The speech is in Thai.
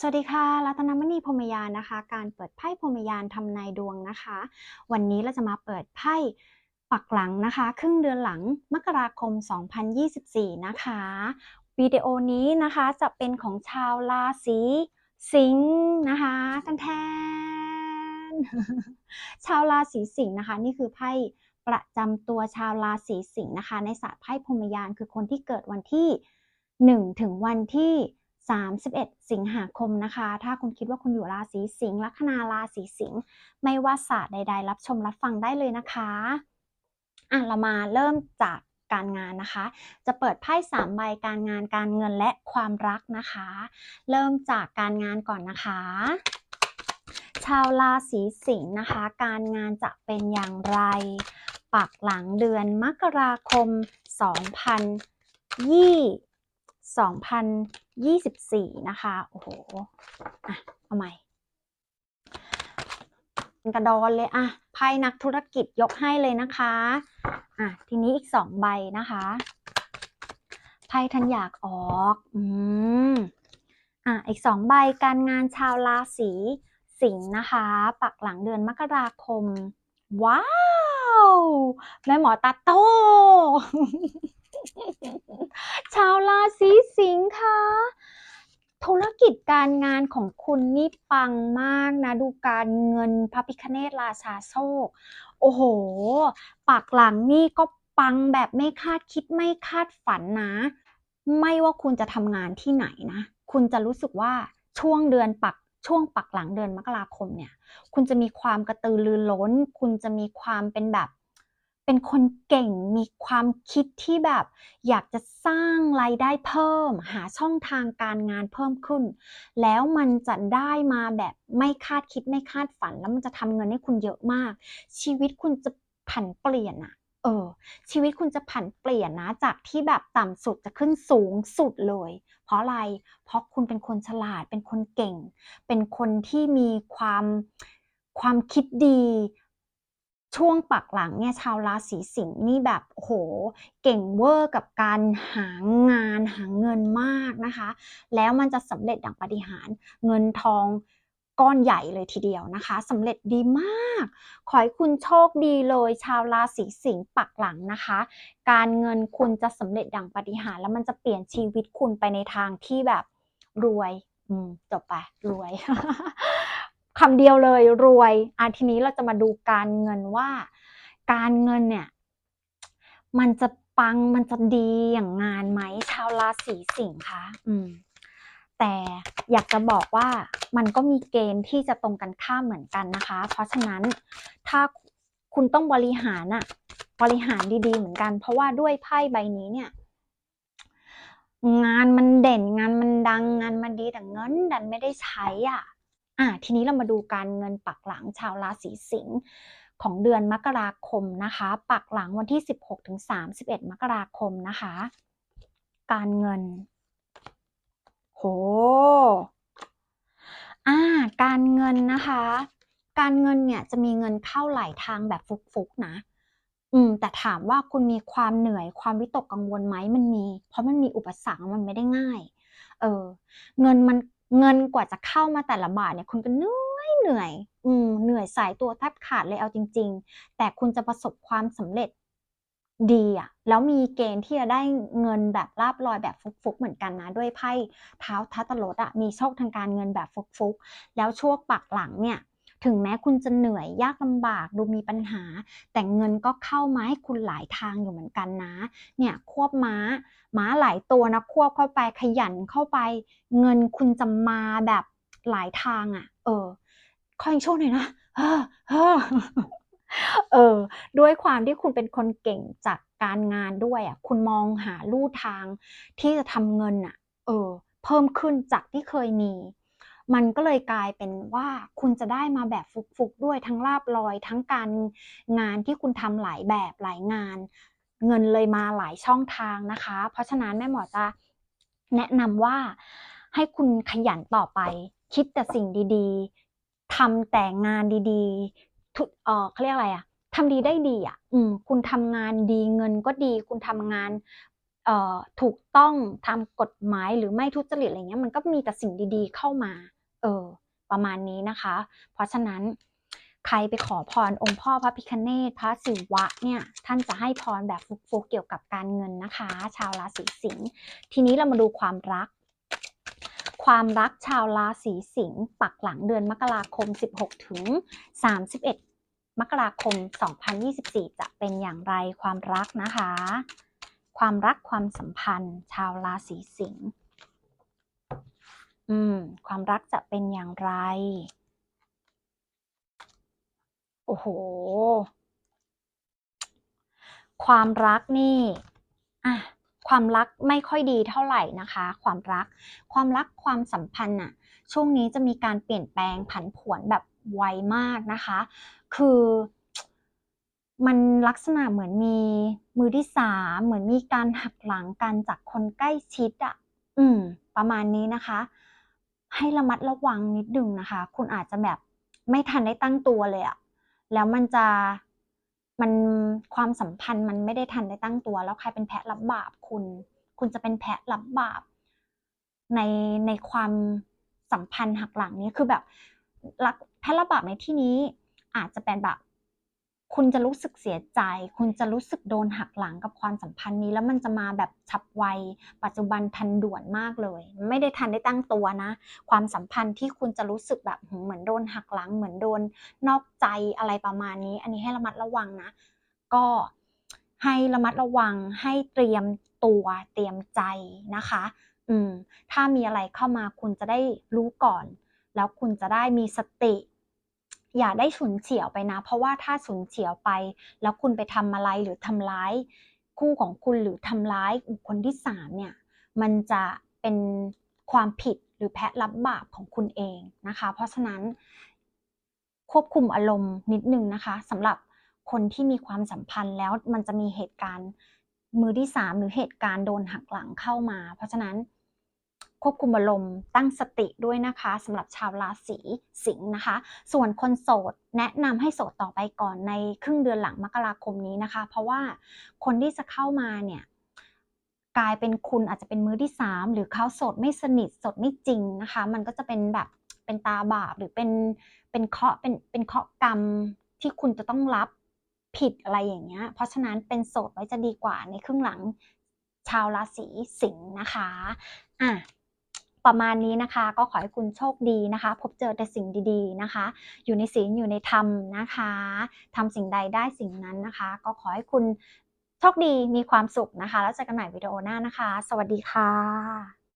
สวัสดีค่ะ รัตนมณีพรมยานนะคะ การเปิดไพ่พรมยานทำนายดวงนะคะ วันนี้เราจะมาเปิดไพ่ปักหลังนะคะ ครึ่งเดือนหลังมกราคม 2024 นะคะ วิดีโอนี้นะคะจะเป็นของชาวราศีสิงห์นะคะทันแทน ชาวราศีสิงห์นะคะ นี่คือไพ่ประจำตัวชาวราศีสิงห์นะคะ ในศาสตร์ไพ่พรมยานคือคนที่เกิดวันที่ 1 ถึงวันที่ 31 สิงหาคมนะคะ ถ้าคุณคิดว่าคุณอยู่ราศีสิงห์ลัคนาราศีสิงห์ไม่ว่าศาสตร์ใด ๆ รับชมรับฟังได้เลยนะคะอะเรามาเริ่มจากการงานนะคะ จะเปิดไพ่สามใบการงานการเงินและความรักนะคะ เริ่มจากการงานก่อนนะคะ ชาวราศีสิงห์นะคะ การงานจะเป็นอย่างไร ปักหลังเดือนมกราคม 2020 2024 นะคะ โอ้โหอะเอาใหม่กระดอนเลยอะไพ่นักธุรกิจยกให้เลยนะคะอะทีนี้อีกสองใบนะคะไพ่ท่านอยากออก อืมอะ อีกสองใบการงานชาวราศีสิงห์นะคะ ปักหลังเดือนมกราคม ว้าว แม่หมอตาโต ชาวราศีสิงห์ค่ะธุรกิจการงานของคุณนี่ปังมากนะ ดูการเงินพระพิคเนตราชาโชค โอ้โหปักหลังนี่ก็ปังแบบไม่คาดคิดไม่คาดฝันนะ ไม่ว่าคุณจะทำงานที่ไหนนะ คุณจะรู้สึกว่าช่วงเดือนปักช่วงปักหลังเดือนมกราคมเนี่ย คุณจะมีความกระตือรือร้น คุณจะมีความเป็นแบบ เป็นคนเก่งมีความคิดที่แบบ อยากจะสร้างรายได้เพิ่ม หาช่องทางการงานเพิ่มขึ้น แล้วมันจะได้มาแบบไม่คาดคิดไม่คาดฝัน แล้วมันจะทำเงินให้คุณเยอะมาก ชีวิตคุณจะผันเปลี่ยนอะเออ ชีวิตคุณจะผันเปลี่ยนนะจากที่แบบต่ำสุดจะขึ้นสูงสุดเลย เพราะอะไรเพราะคุณเป็นคนฉลาดเป็นคนเก่ง เป็นคนที่มีความความคิดดี ช่วงปักหลังเนี่ยชาวราศีสิงห์นี่แบบโหเก่งเวอร์กับการหางานหาเงินมากนะคะ แล้วมันจะสำเร็จดังปาฏิหารเงินทองก้อนใหญ่เลยทีเดียวนะคะสำเร็จดีมาก ขอให้คุณโชคดีเลย ชาวราศีสิงห์ปักหลังนะคะ การเงินคุณจะสำเร็จดังปาฏิหารแล้วมันจะเปลี่ยนชีวิตคุณไปในทางที่แบบรวยอืมจบไปรวย คำเดียวเลยรวยอะทีนี้เราจะมาดูการเงินว่า การเงินเนี่ย มันจะปังมันจะดีอย่างงานไหมชาวราศีสิงห์คะอืม แต่อยากจะบอกว่ามันก็มีเกณฑ์ที่จะตรงกันข้ามเหมือนกันนะคะ เพราะฉะนั้นถ้าคุณต้องบริหารอะบริหารดีๆเหมือนกัน เพราะว่าด้วยไพ่ใบนี้เนี่ย งานมันเด่นงานมันดังงานมันดีแต่เงินดันไม่ได้ใช้อะ อะทีนี้เรามาดูการเงินปักหลังชาวราศีสิงห์ของเดือนมกราคมนะคะ ปักหลังวันที่ 16ถึง31 มกราคมนะคะ การเงิน โหอ่าการเงินนะคะ การเงินเนี่ยจะมีเงินเข้าหลายทางแบบฟุกๆนะ อืม แต่ถามว่าคุณมีความเหนื่อยความวิตกกังวลไหมมันมี เพราะมันมีอุปสรรคมันไม่ได้ง่าย เออ เงินมัน เงินกว่าจะเข้ามาแต่ละบาทเนี่ยคุณก็เหนื่อยเหนื่อย อืมเหนื่อยสายตัวแทบขาดเลยเอาจริง ๆ แต่คุณจะประสบความสำเร็จดีอะแล้วมีเกณฑ์ที่จะได้เงินแบบลาบลอยแบบฟุกๆเหมือนกันนะ ด้วยไพ่เท้าทัตตลดอะมีโชคทางการเงินแบบฟุกๆแล้วช่วงปักหลังเนี่ย ถึงแม้คุณจะเหนื่อยยากลำบากดูมีปัญหา แต่เงินก็เข้ามาให้คุณหลายทางอยู่เหมือนกันนะ เนี่ยควบม้า ม้าหลายตัวนะควบเข้าไปขยันเข้าไป เงินคุณจะมาแบบหลายทางอะ่ะ เออขออีกโชคหน่อยนะเออเออเออ ด้วยความที่คุณเป็นคนเก่งจากการงานด้วยอะ คุณมองหาลู่ทางที่จะทำเงินอะ เออ เพิ่มขึ้นจากที่เคยมี มันก็เลยกลายเป็นว่าคุณจะได้มาแบบฟุกๆด้วยทั้งลาบลอย ทั้งการงานที่คุณทำหลายแบบหลายงาน เงินเลยมาหลายช่องทางนะคะ เพราะฉะนั้นแม่หมอจะแนะนำว่าให้คุณขยันต่อไป คิดแต่สิ่งดีๆทำแต่งานดีๆทุกเออเขาเรียกอะไรอะทำดีได้ดีอะอืม คุณทำงานดีเงินก็ดี คุณทำงานเอ่อถูกต้องทำกฎหมายหรือไม่ทุจริตอะไรเงี้ยมันก็มีแต่สิ่งดีๆเข้ามา ออ ประมาณนี้นะคะ เพราะฉะนั้นใครไปขอพรองค์พ่อพระพิคเนตพระศิวะเนี่ยท่านจะให้พรแบบฟุกๆเกี่ยวกับการเงินนะคะ ชาวราศีสิงห์ทีนี้เรามาดูความรัก ความรักชาวราศีสิงห์ปักหลังเดือนมกราคม 16 ถึง 31 มกราคม 2024 จะเป็นอย่างไรความรักนะคะ ความรักความสัมพันธ์ ชาวราศีสิงห์ อืม ความรักจะเป็นอย่างไร โอ้โห ความรักนี่อะความรักไม่ค่อยดีเท่าไหร่นะคะ ความรัก ความรักความสัมพันธ์น่ะช่วงนี้จะมีการเปลี่ยนแปลงผันผวนแบบไวมากนะคะ คือมันลักษณะเหมือนมีมือที่สามเหมือนมีการหักหลังกันจากคนใกล้ชิดอะ่ะ อืม ประมาณนี้นะคะ ให้ระมัดระวังนิดนึงนะคะ คุณอาจจะแบบไม่ทันได้ตั้งตัวเลยอะแล้วมันจะมันความสัมพันธ์มันไม่ได้ทันได้ตั้งตัว แล้วใครเป็นแพะรับบาปคุณ คุณจะเป็นแพะรับบาป ในในความสัมพันธ์หักหลังนี้คือแบบรักแพะรับบาปในที่นี้อาจจะเป็นแบบ คุณจะรู้สึกเสียใจ คุณจะรู้สึกโดนหักหลังกับความสัมพันธ์นี้ แล้วมันจะมาแบบฉับไว ปัจจุบันทันด่วนมากเลย ไม่ได้ทันได้ตั้งตัวนะ ความสัมพันธ์ที่คุณจะรู้สึกแบบเหมือนโดนหักหลัง เหมือนโดนนอกใจอะไรประมาณนี้ อันนี้ให้ระมัดระวังนะ ก็ให้ระมัดระวัง ให้เตรียมตัวเตรียมใจนะคะ อืม ถ้ามีอะไรเข้ามาคุณจะได้รู้ก่อน แล้วคุณจะได้มีสติ อย่าได้ฉุนเฉียวไปนะ เพราะว่าถ้าฉุนเฉียวไป แล้วคุณไปทำอะไรหรือทำร้าย คู่ของคุณหรือทำร้ายบุคคลที่สามเนี่ยมันจะเป็นความผิดหรือแพะรับบาปของคุณเองนะคะ เพราะฉะนั้นควบคุมอารมณ์นิดนึงนะคะสำหรับคนที่มีความสัมพันธ์แล้วมันจะมีเหตุการณ์มือที่สามหรือเหตุการณ์โดนหักหลังเข้ามา เพราะฉะนั้น ควบคุมอารมณ์ตั้งสติด้วยนะคะสำหรับชาวราศีสิงห์นะคะ ส่วนคนโสดแนะนำให้โสดต่อไปก่อนในครึ่งเดือนหลังมกราคมนี้นะคะ เพราะว่าคนที่จะเข้ามาเนี่ยกลายเป็นคุณอาจจะเป็นมือที่สามหรือเขาโสดไม่สนิทโสดไม่จริงนะคะ มันก็จะเป็นแบบเป็นตาบาปหรือเป็นเป็นเคาะเป็นเป็นเคาะกรรมที่คุณจะต้องรับผิดอะไรอย่างเงี้ย เพราะฉะนั้นเป็นโสดไว้จะดีกว่าในครึ่งหลังชาวราศีสิงห์นะคะ อะ ประมาณนี้นะคะ ก็ขอให้คุณโชคดีนะคะ พบเจอแต่สิ่งดีๆนะคะ อยู่ในศีลอยู่ในธรรมนะคะทำสิ่งใดได้สิ่งนั้นนะคะ ก็ขอให้คุณโชคดีมีความสุขนะคะ แล้วเจอกันใหม่วิดีโอหน้านะคะ สวัสดีค่ะ